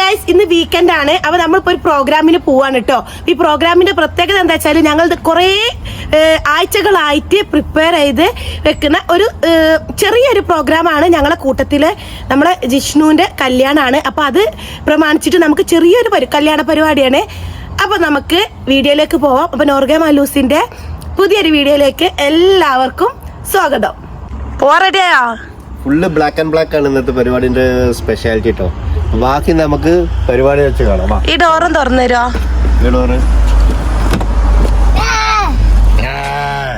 Guys ഇന്ന് weekend ആണ്. അപ്പൊ നമ്മളിപ്പോ ഒരു പ്രോഗ്രാമിന് പോവാണ് കേട്ടോ ഈ പ്രോഗ്രാമിന്റെ പ്രത്യേകത എന്താ വെച്ചാൽ ഞങ്ങൾ കുറേ ആഴ്ചകളായിട്ട് പ്രിപ്പയർ ചെയ്ത് വെക്കുന്ന ഒരു ചെറിയൊരു പ്രോഗ്രാമാണ് ഞങ്ങളെ കൂട്ടത്തിൽ നമ്മളെ ജിഷ്ണുവിന്റെ കല്യാണമാണ് അപ്പൊ അത് പ്രമാണിച്ചിട്ട് നമുക്ക് ചെറിയൊരു കല്യാണ പരിപാടിയാണ്. അപ്പൊ നമുക്ക് വീഡിയോയിലേക്ക് പോവാം. അപ്പൊ നോർഗ മാലൂസിന്റെ പുതിയൊരു വീഡിയോയിലേക്ക് എല്ലാവർക്കും സ്വാഗതം. പോറടിയാ ഫുള്ള് ബ്ലാക്ക് ആൻഡ് ബ്ലാക്ക് ആണ് ഇന്നത്തെ പരിപാടിന്റെ സ്പെഷ്യാലിറ്റി കേട്ടോ ബാക്കി നമുക്ക് പരിപാടി വെച്ച് കാണാം. വാ. ഈ ഡോറും തുറന്നു തരുമോ.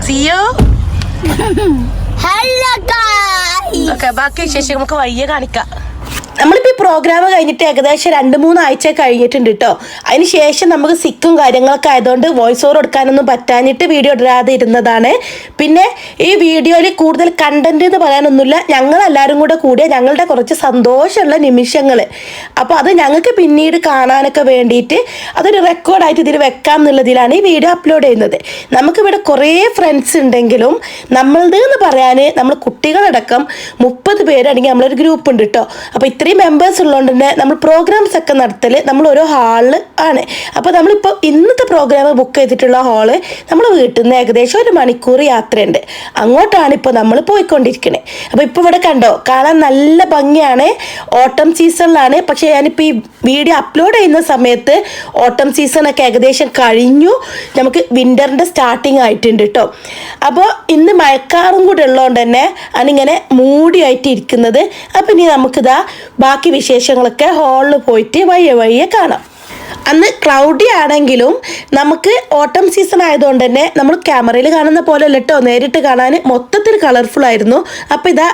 സിയോ? ഹലോ ഗായ്സ് ഓക്കേ ബാക്കി ശേഷം നമുക്ക് വയ്യ കാണിക്കാം. നമ്മളിപ്പോ ഈ പ്രോഗ്രാം കഴിഞ്ഞിട്ട് ഏകദേശം രണ്ട് മൂന്ന് ആഴ്ച കഴിഞ്ഞിട്ടുണ്ട് കേട്ടോ അതിന് ശേഷം നമുക്ക് സിക്കും കാര്യങ്ങളൊക്കെ ആയതുകൊണ്ട് വോയിസ് ഓവർ കൊടുക്കാനൊന്നും പറ്റാഞ്ഞിട്ട് വീഡിയോ ഇടരാതെ ഇരുന്നതാണ്. പിന്നെ ഈ വീഡിയോയിൽ കൂടുതൽ കണ്ടന്റ് എന്ന് പറയാനൊന്നുമില്ല. ഞങ്ങൾ എല്ലാവരും കൂടെ കൂടിയ ഞങ്ങളുടെ കുറച്ച് സന്തോഷമുള്ള നിമിഷങ്ങൾ. അപ്പോൾ അത് ഞങ്ങൾക്ക് പിന്നീട് കാണാനൊക്കെ വേണ്ടിയിട്ട് അതൊരു റെക്കോർഡായിട്ട് ഇതിൽ വെക്കാം എന്നുള്ളതിലാണ് ഈ വീഡിയോ അപ്ലോഡ് ചെയ്യുന്നത്. നമുക്കിവിടെ കുറേ ഫ്രണ്ട്സ് ഉണ്ടെങ്കിലും നമ്മളത് എന്ന് പറയാൻ നമ്മൾ കുട്ടികളടക്കം മുപ്പത് പേരടങ്ങി നമ്മളൊരു ഗ്രൂപ്പ് ഉണ്ട് കേട്ടോ അപ്പോൾ ഇത്രയും മെമ്പേഴ്സ് ഉള്ളതുകൊണ്ട് തന്നെ നമ്മൾ പ്രോഗ്രാംസ് ഒക്കെ നടത്തൽ നമ്മൾ ഓരോ ഹാളിൽ ആണ്. അപ്പോൾ നമ്മളിപ്പോൾ ഇന്നത്തെ പ്രോഗ്രാം ബുക്ക് ചെയ്തിട്ടുള്ള ഹാൾ നമ്മൾ വീട്ടിൽ നിന്ന് ഏകദേശം ഒരു മണിക്കൂർ യാത്രയുണ്ട്. അങ്ങോട്ടാണ് ഇപ്പോൾ നമ്മൾ പോയിക്കൊണ്ടിരിക്കുന്നത് അപ്പോൾ ഇപ്പോൾ ഇവിടെ കണ്ടോ കാണാൻ നല്ല ഭംഗിയാണ്. ഓട്ടം സീസണിലാണ് പക്ഷേ ഞാനിപ്പോൾ ഈ വീഡിയോ അപ്ലോഡ് ചെയ്യുന്ന സമയത്ത് ഓട്ടം സീസൺ ഒക്കെ ഏകദേശം കഴിഞ്ഞു. നമുക്ക് വിന്ററിന്റെ സ്റ്റാർട്ടിങ് ആയിട്ടുണ്ട് കേട്ടോ അപ്പോൾ ഇന്ന് മഴക്കാറും കൂടെ ഉള്ളതുകൊണ്ട് തന്നെ അതിങ്ങനെ മൂടിയായിട്ട് ഇരിക്കുന്നത്. അപ്പം ഇനി നമുക്കിതാ ബാക്കി വിശേഷങ്ങളൊക്കെ ഹാളിൽ പോയിട്ട് വയ്യ വയ്യ കാണാം. അന്ന് ക്ലൗഡി ആണെങ്കിലും നമുക്ക് ഓട്ടം സീസൺ ആയതുകൊണ്ട് തന്നെ നമ്മൾ ക്യാമറയിൽ കാണുന്ന പോലെ അല്ലട്ടോ നേരിട്ട് കാണാൻ മൊത്തത്തിൽ കളർഫുൾ ആയിരുന്നു. അപ്പോൾ ഇതാ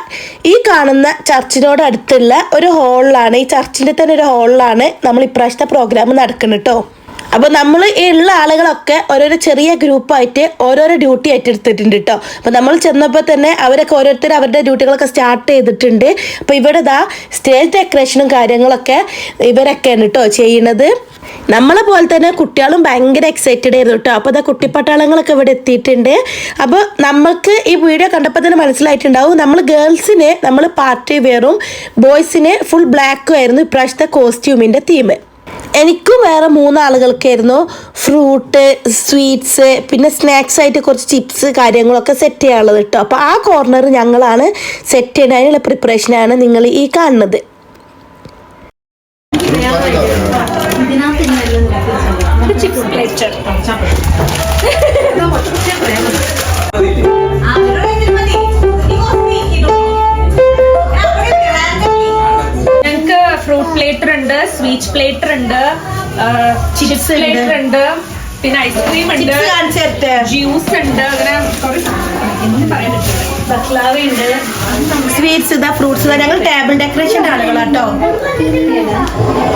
ഈ കാണുന്ന ചർച്ചിനോട് അടുത്തുള്ള ഒരു ഹാളിലാണ് ഈ ചർച്ചിന്റെ തന്നെ ഒരു ഹാളിലാണ് നമ്മൾ ഇപ്രാവശ്യത്തെ പ്രോഗ്രാം നടക്കുന്നത് കേട്ടോ അപ്പൊ നമ്മൾ ഉള്ള ആളുകളൊക്കെ ഓരോരോ ചെറിയ ഗ്രൂപ്പായിട്ട് ഓരോരോ ഡ്യൂട്ടി ഏറ്റെടുത്തിട്ടുണ്ട് കേട്ടോ അപ്പൊ നമ്മൾ ചെന്നപ്പോൾ തന്നെ അവരൊക്കെ ഓരോരുത്തർ അവരുടെ ഡ്യൂട്ടികളൊക്കെ സ്റ്റാർട്ട് ചെയ്തിട്ടുണ്ട്. അപ്പൊ ഇവിടെ ഇതാ സ്റ്റേജ് ഡെക്കറേഷനും കാര്യങ്ങളൊക്കെ ഇവരൊക്കെയാണ് കേട്ടോ ചെയ്യണത്. നമ്മളെ പോലെ തന്നെ കുട്ടികളും ഭയങ്കര എക്സൈറ്റഡ് ആയിരുന്നു കേട്ടോ അപ്പോൾ അതാ കുട്ടിപ്പട്ടാളങ്ങളൊക്കെ ഇവിടെ എത്തിയിട്ടുണ്ട്. അപ്പോൾ നമ്മൾക്ക് ഈ വീഡിയോ കണ്ടപ്പോൾ തന്നെ മനസ്സിലായിട്ടുണ്ടാവും. നമ്മൾ ഗേൾസിന് നമ്മൾ പാർട്ടി വെയറും ബോയ്സിന് ഫുൾ ബ്ലാക്കും ആയിരുന്നു ഇപ്രാവശ്യത്തെ കോസ്റ്റ്യൂമിന്റെ തീം എനിക്കും വേറെ മൂന്നാളുകൾക്കായിരുന്നു ഫ്രൂട്ട് സ്വീറ്റ്സ് പിന്നെ സ്നാക്സ് ആയിട്ട് കുറച്ച് ചിപ്സ് കാര്യങ്ങളൊക്കെ സെറ്റ് ചെയ്യാനുള്ളത് കേട്ടോ. അപ്പോൾ ആ കോർണർ ഞങ്ങളാണ് സെറ്റ് ചെയ്യുന്നതിനുള്ള പ്രിപ്പറേഷനാണ് നിങ്ങൾ ഈ കാണുന്നത്. ഞങ്ങക്ക് സ്വീറ്റ് പ്ലേറ്റർ ഉണ്ട് ചിപ്സ് പ്ലേറ്റർ ഉണ്ട് പിന്നെ ഐസ്ക്രീം ഉണ്ട് ജ്യൂസ് ഉണ്ട് അങ്ങനെ സ്വീറ്റ്സ് ഇതാ ഫ്രൂട്ട്സ് ഇതാ. ഞങ്ങൾ ടേബിൾ ഡെക്കറേഷൻ ആളുകളാട്ടോ.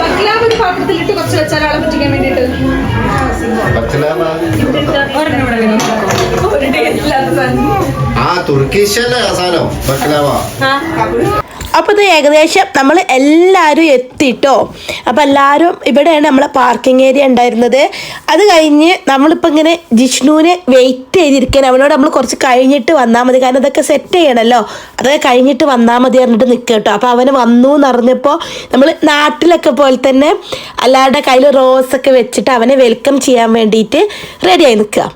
കേട്ടോ ഒരു പാത്രത്തിലിട്ട് കുറച്ച് വെച്ചാൽ ആളെ പറ്റിക്കാൻ വേണ്ടിട്ട്. ആ തുർക്കീഷല്ലേ ആ സാധനം? ബക്ലാവ? അപ്പോൾ ഇത് ഏകദേശം നമ്മൾ എല്ലാവരും എത്തിട്ടോ. അപ്പോൾ എല്ലാവരും ഇവിടെയാണ് നമ്മളെ പാർക്കിംഗ് ഏരിയ ഉണ്ടായിരുന്നത്. അത് കഴിഞ്ഞ് നമ്മളിപ്പോൾ ഇങ്ങനെ ജിഷ്ണുവിനെ വെയിറ്റ് ചെയ്തിരിക്കാൻ അവനോട് നമ്മൾ കുറച്ച് കഴിഞ്ഞിട്ട് വന്നാൽ മതി. കാരണം അതൊക്കെ സെറ്റ് ചെയ്യണമല്ലോ അതൊക്കെ കഴിഞ്ഞിട്ട് വന്നാൽ മതി പറഞ്ഞിട്ട് നിൽക്കുക കേട്ടോ. അപ്പോൾ അവന് വന്നു എന്ന് അറിഞ്ഞപ്പോൾ നമ്മൾ നാട്ടിലൊക്കെ പോലെ തന്നെ എല്ലാവരുടെ കയ്യിൽ റോസൊക്കെ വെച്ചിട്ട് അവനെ വെൽക്കം ചെയ്യാൻ വേണ്ടിയിട്ട് റെഡിയായി നിൽക്കുക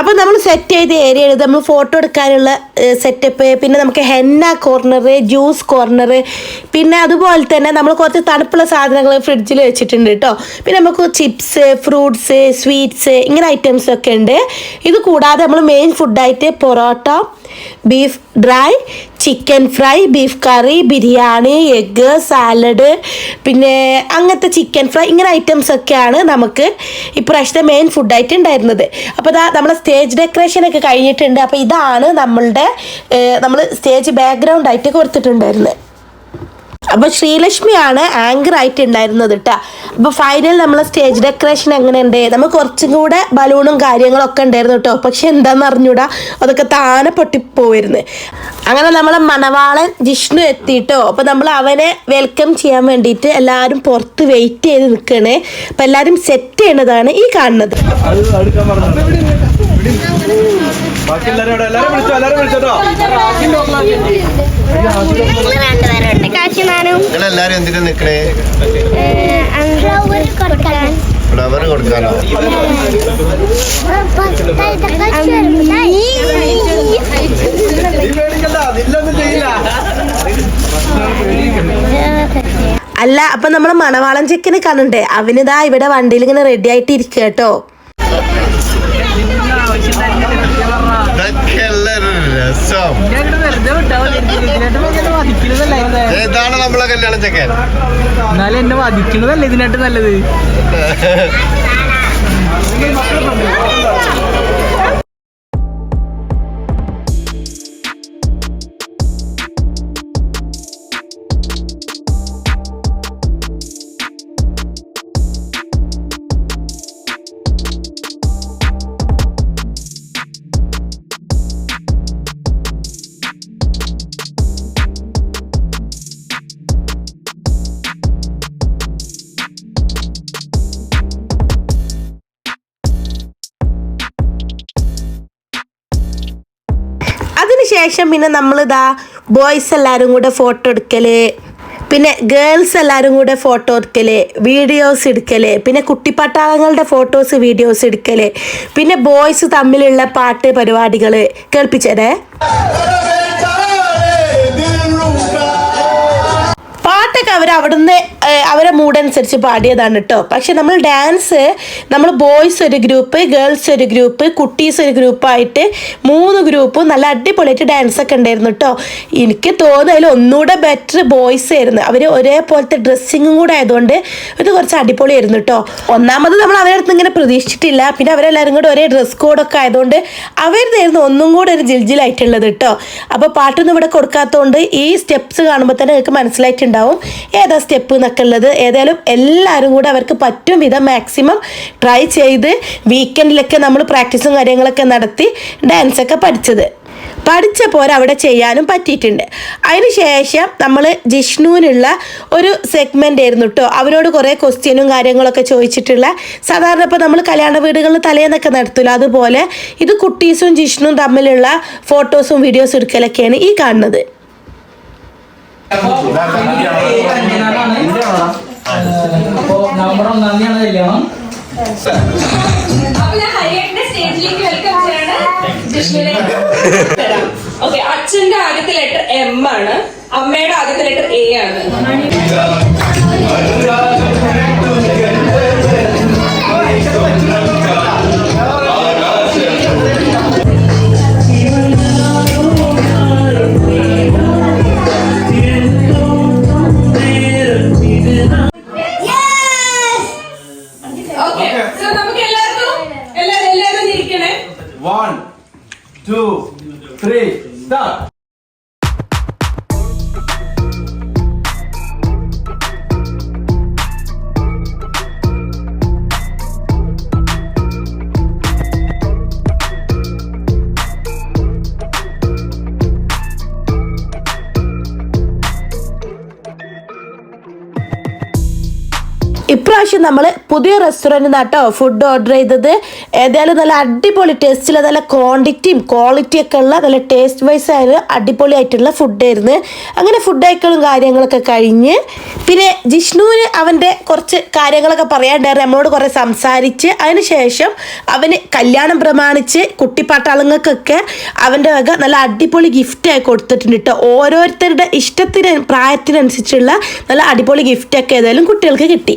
അപ്പോൾ നമ്മൾ സെറ്റ് ചെയ്ത ഏരിയ നമ്മൾ ഫോട്ടോ എടുക്കാനുള്ള സെറ്റപ്പ് പിന്നെ നമുക്ക് ഹെന്ന കോർണർ ജ്യൂസ് കോർണർ പിന്നെ അതുപോലെ തന്നെ നമ്മൾ കുറച്ച് തണുപ്പുള്ള സാധനങ്ങൾ ഫ്രിഡ്ജിൽ വെച്ചിട്ടുണ്ട് കേട്ടോ പിന്നെ നമുക്ക് ചിപ്സ് ഫ്രൂട്ട്സ് സ്വീറ്റ്സ് ഇങ്ങനെ ഐറ്റംസ് ഒക്കെ ഉണ്ട്. ഇത് കൂടാതെ നമ്മൾ main ഫുഡായിട്ട് parotta beef dry chicken fry beef curry biryani egg salad പിന്നെ അങ്ങനത്തെ ചിക്കൻ ഫ്രൈ ഇങ്ങനെ ഐറ്റംസ് ഒക്കെയാണ് നമുക്ക് ഇപ്രാവശ്യത്തെ മെയിൻ ഫുഡായിട്ട് ഉണ്ടായിരുന്നത്. അപ്പോൾ ഇതാ നമ്മളെ സ്റ്റേജ് ഡെക്കറേഷൻ ഒക്കെ കഴിഞ്ഞിട്ടുണ്ട്. അപ്പോൾ ഇതാണ് നമ്മളുടെ നമ്മൾ സ്റ്റേജ് ബാക്ക്ഗ്രൗണ്ട് ആയിട്ട് കൊടുത്തിട്ടുണ്ടായിരുന്നത്. അപ്പോൾ ശ്രീലക്ഷ്മിയാണ് ആങ്കർ ആയിട്ട് ഉണ്ടായിരുന്നത് കേട്ടോ അപ്പൊ ഫൈനൽ നമ്മളെ സ്റ്റേജ് ഡെക്കറേഷൻ എങ്ങനെയുണ്ട്? നമ്മൾ കുറച്ചും കൂടെ ബലൂണും കാര്യങ്ങളും ഒക്കെ ഉണ്ടായിരുന്നു കേട്ടോ പക്ഷെ എന്താന്ന് അറിഞ്ഞൂടാ? അതൊക്കെ താനെ പൊട്ടിപ്പോയിരുന്നു അങ്ങനെ നമ്മളെ മണവാളൻ ജിഷ്ണു എത്തിയിട്ടോ അപ്പൊ നമ്മൾ അവനെ വെൽക്കം ചെയ്യാൻ വേണ്ടിയിട്ട് എല്ലാവരും പുറത്ത് വെയിറ്റ് ചെയ്ത് നിൽക്കണേ. അപ്പൊ എല്ലാരും സെറ്റ് ചെയ്യണതാണ് ഈ കാണുന്നത്. ബാക്കി എല്ലാരും ഇവിടെ എല്ലാരും വിളിച്ചോ എല്ലാരും വിളിച്ചോട്ടോ എന്തിനാ നിക്കണേ? ഫ്ലവർ കൊടുക്കാനോ? അല്ല അപ്പൊ നമ്മളെ മണവാളം ചെക്കനെ കാണണ്ടേ? അവനിതാ ഇവിടെ വണ്ടിയിൽ ഇങ്ങനെ റെഡി ആയിട്ട് ഇരിക്കുക കേട്ടോ ഇതാണ് നമ്മളെ കല്യാണം ചെക്കൻ? എന്നാലും എന്നെ വധിക്കുന്നതല്ലേ ഇതിനായിട്ട് നല്ലത്? അതിനുശേഷം പിന്നെ നമ്മളിതാ ബോയ്സ് എല്ലാവരും കൂടെ ഫോട്ടോ എടുക്കൽ. പിന്നെ ഗേൾസ് എല്ലാവരും കൂടെ ഫോട്ടോ എടുക്കൽ വീഡിയോസ് എടുക്കൽ പിന്നെ കുട്ടിപ്പട്ടാളങ്ങളുടെ ഫോട്ടോസ് വീഡിയോസ് എടുക്കൽ പിന്നെ ബോയ്സ് തമ്മിലുള്ള പാട്ട് പരിപാടികൾ കേൾപ്പിച്ചതേ പാട്ടൊക്കെ അവർ അവിടുന്ന് അവരെ മൂഡനുസരിച്ച് പാടിയതാണ് കേട്ടോ പക്ഷെ നമ്മൾ ഡാൻസ് നമ്മൾ ബോയ്സ് ഒരു ഗ്രൂപ്പ് ഗേൾസ് ഒരു ഗ്രൂപ്പ് കുട്ടീസ് ഒരു ഗ്രൂപ്പായിട്ട് മൂന്ന് ഗ്രൂപ്പും നല്ല അടിപൊളിയായിട്ട് ഡാൻസ് ഒക്കെ ഉണ്ടായിരുന്നു കേട്ടോ എനിക്ക് തോന്നുന്നു അതിൽ ഒന്നുകൂടെ ബെറ്റർ ബോയ്സ് ആയിരുന്നു. അവർ ഒരേപോലത്തെ ഡ്രസ്സിങ്ങും കൂടെ ആയതുകൊണ്ട് ഇത് കുറച്ച് അടിപൊളിയായിരുന്നു കേട്ടോ ഒന്നാമത് നമ്മൾ അവരുടെ അടുത്ത് ഇങ്ങനെ പ്രതീക്ഷിച്ചിട്ടില്ല. പിന്നെ അവരെല്ലാവരും കൂടെ ഒരേ ഡ്രസ് കോഡൊക്കെ ആയതുകൊണ്ട് അവരുതായിരുന്നു ഒന്നും കൂടെ ഒരു ജിൽജിലായിട്ടുള്ളത് കേട്ടോ അപ്പോൾ പാട്ടൊന്നും ഇവിടെ കൊടുക്കാത്തതുകൊണ്ട് ഈ സ്റ്റെപ്സ് കാണുമ്പോൾ തന്നെ നിങ്ങൾക്ക് മനസ്സിലായിട്ടുണ്ടാവും. ഏതാ സ്റ്റെപ്പ് എന്നൊക്കെ ഉള്ളത്? ഏതായാലും എല്ലാവരും കൂടെ അവർക്ക് പറ്റും വിധം മാക്സിമം ട്രൈ ചെയ്ത് വീക്കെൻഡിലൊക്കെ നമ്മൾ പ്രാക്ടീസും കാര്യങ്ങളൊക്കെ നടത്തി ഡാൻസൊക്കെ പഠിച്ചത്. പഠിച്ച പോലെ അവിടെ ചെയ്യാനും പറ്റിയിട്ടുണ്ട്. അതിനുശേഷം നമ്മൾ ജിഷ്ണുവിനുള്ള ഒരു സെഗ്മെന്റ് ആയിരുന്നു കേട്ടോ അവരോട് കുറേ ക്വസ്റ്റ്യനും കാര്യങ്ങളൊക്കെ ചോദിച്ചിട്ടുള്ള സാധാരണ ഇപ്പോൾ നമ്മൾ കല്യാണ വീടുകളിൽ തലേന്നൊക്കെ നടത്തില്ല അതുപോലെ ഇത് കുട്ടീസും ജിഷ്ണുവും തമ്മിലുള്ള ഫോട്ടോസും വീഡിയോസും എടുക്കലൊക്കെയാണ് ഈ കാണുന്നത്. അപ്പോ നവംബർ ഒന്നാം തീയതിയാണ് കല്യാണം അച്ഛന്റെ ആദ്യത്തെ ലെറ്റർ എം ആണ്. അമ്മയുടെ ആദ്യത്തെ ലെറ്റർ എ ആണ്. e ഇപ്രാവശ്യം നമ്മൾ പുതിയ റെസ്റ്റോറന്റിൽ നിന്നാട്ടോ ഫുഡ് ഓർഡർ ചെയ്തത് ഏതായാലും നല്ല അടിപൊളി ടേസ്റ്റിൽ നല്ല ക്വാണ്ടിറ്റിയും ക്വാളിറ്റിയൊക്കെ ഉള്ള നല്ല ടേസ്റ്റ് വൈസ് ആയ അടിപൊളി ആയിട്ടുള്ള ഫുഡായിരുന്നു അങ്ങനെ ഫുഡ് അയക്കലും കാര്യങ്ങളൊക്കെ കഴിഞ്ഞ് പിന്നെ ജിഷ്ണുവിന് അവന്റെ കുറച്ച് കാര്യങ്ങളൊക്കെ പറയാണ്ടായിരുന്നു നമ്മളോട് കുറേ സംസാരിച്ച് അതിനുശേഷം അവന് കല്യാണം പ്രമാണിച്ച് കുട്ടിപ്പാട്ടാളുങ്ങൾക്കൊക്കെ അവന്റെ വക നല്ല അടിപൊളി ഗിഫ്റ്റായി കൊടുത്തിട്ടുണ്ട് കേട്ടോ ഓരോരുത്തരുടെ ഇഷ്ടത്തിന് പ്രായത്തിനനുസരിച്ചുള്ള നല്ല അടിപൊളി ഗിഫ്റ്റൊക്കെ ഏതായാലും കുട്ടികൾക്ക് കിട്ടി.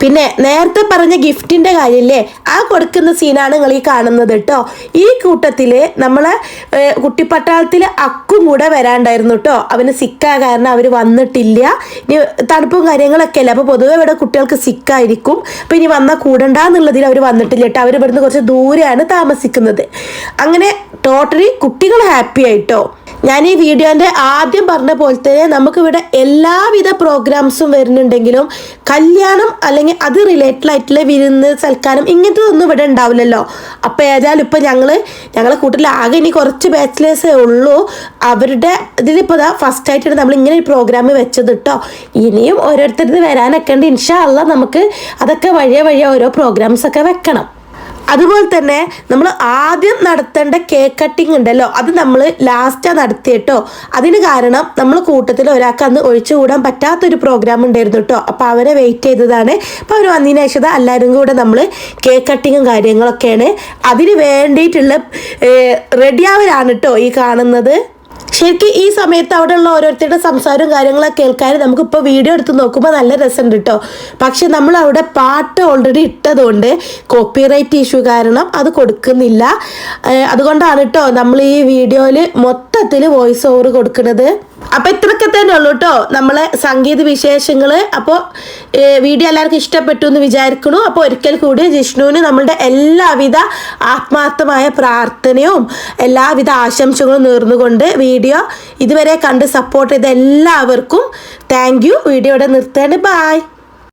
പിന്നെ നേരത്തെ പറഞ്ഞ ഗിഫ്റ്റിന്റെ കാര്യമില്ലേ ആ കൊടുക്കുന്ന സീനാണ് നിങ്ങൾ ഈ കാണുന്നത് കേട്ടോ ഈ കൂട്ടത്തിൽ നമ്മളെ ഏഹ്, കുട്ടിപ്പട്ടാളത്തിൽ അക്കും കൂടെ വരാണ്ടായിരുന്നു കേട്ടോ അവന് സിക്കായ കാരണം അവർ വന്നിട്ടില്ല. ഇനി തണുപ്പും കാര്യങ്ങളൊക്കെ അല്ലേ? അപ്പോൾ പൊതുവെ ഇവിടെ കുട്ടികൾക്ക് സിക്കായിരിക്കും. അപ്പോൾ ഇനി വന്നാൽ കൂടണ്ടെന്നുള്ളതിൽ അവർ വന്നിട്ടില്ല കേട്ടോ അവർ ഇവിടുന്ന് കുറച്ച് ദൂരെയാണ് താമസിക്കുന്നത്. അങ്ങനെ ടോട്ടലി കുട്ടികൾ ഹാപ്പി ആയിട്ടോ ഞാൻ ഈ വീഡിയോന്റെ ആദ്യം പറഞ്ഞ പോലെ തന്നെ നമുക്കിവിടെ എല്ലാവിധ പ്രോഗ്രാംസും വരുന്നുണ്ടെങ്കിലും കല്യാണം അല്ലെങ്കിൽ അത് റിലേറ്റഡ് ആയിട്ടുള്ള വിരുന്ന് സൽക്കാരം ഇങ്ങനത്തെ ഒന്നും ഇവിടെ ഉണ്ടാവില്ലല്ലോ. അപ്പോൾ ഏതായാലും ഇപ്പം ഞങ്ങൾ ഞങ്ങളെ കൂട്ടത്തിൽ ആകെ ഇനി കുറച്ച് ബാച്ചിലേഴ്സേ ഉള്ളൂ. അവരുടെ ഇതിലിപ്പോൾ ഇതാ ഫസ്റ്റ് ആയിട്ടാണ് നമ്മൾ ഇങ്ങനെ ഒരു പ്രോഗ്രാം വെച്ചത് കേട്ടോ ഇനിയും ഓരോരുത്തരുടെ വരാനൊക്കെ ഉണ്ട്. ഇൻഷാ അല്ല നമുക്ക് അതൊക്കെ വഴിയെ വഴിയെ ഓരോ പ്രോഗ്രാംസ് ഒക്കെ വെക്കണം. അതുപോലെ തന്നെ നമ്മൾ ആദ്യം നടത്തേണ്ട കേക്ക് കട്ടിങ് ഉണ്ടല്ലോ അത് നമ്മൾ ലാസ്റ്റാണ് നടത്തിയിട്ടോ അതിന് കാരണം നമ്മൾ കൂട്ടത്തിൽ ഒരാൾക്ക് അന്ന് ഒഴിച്ചുകൂടാൻ പറ്റാത്തൊരു പ്രോഗ്രാം ഉണ്ടായിരുന്നു കേട്ടോ അപ്പോൾ അവരെ വെയിറ്റ് ചെയ്തതാണ്. അപ്പോൾ അവർ വന്നതിന് ശേഷം എല്ലാവരും കൂടെ നമ്മൾ കേക്ക് കട്ടിങ്ങും കാര്യങ്ങളൊക്കെയാണ്. അതിന് വേണ്ടിയിട്ടുള്ള റെഡിയാവലാണ് കേട്ടോ ഈ കാണുന്നത്. ശരിക്കും ഈ സമയത്ത് അവിടെയുള്ള ഓരോരുത്തരുടെ സംസാരവും കാര്യങ്ങളൊക്കെ കേൾക്കാൻ നമുക്കിപ്പോൾ വീഡിയോ എടുത്ത് നോക്കുമ്പോൾ നല്ല രസമുണ്ട് കേട്ടോ പക്ഷെ നമ്മൾ അവിടെ പാട്ട് ഓൾറെഡി ഇട്ടതുകൊണ്ട് കോപ്പിറൈറ്റ് ഇഷ്യൂ കാരണം അത് കൊടുക്കുന്നില്ല. അതുകൊണ്ടാണ് കേട്ടോ നമ്മൾ ഈ വീഡിയോയിൽ മൊത്തത്തിൽ വോയിസ് ഓവർ കൊടുക്കുന്നത്. അപ്പൊ ഇത്രയൊക്കെ തന്നെ ഉള്ളൂ കേട്ടോ നമ്മളെ സംഗീത വിശേഷങ്ങൾ അപ്പോൾ വീഡിയോ എല്ലാവർക്കും ഇഷ്ടപ്പെട്ടു എന്ന് വിചാരിക്കണു. അപ്പോൾ ഒരിക്കൽ കൂടി ജിഷ്ണുവിന് നമ്മളുടെ എല്ലാവിധ ആത്മാർത്ഥമായ പ്രാർത്ഥനയും എല്ലാവിധ ആശംസകളും നേർന്നുകൊണ്ട് വീഡിയോ ഇതുവരെ കണ്ട് സപ്പോർട്ട് ചെയ്ത എല്ലാവർക്കും താങ്ക് യു വീഡിയോയുടെ നിർത്തേണ്ട ബായ്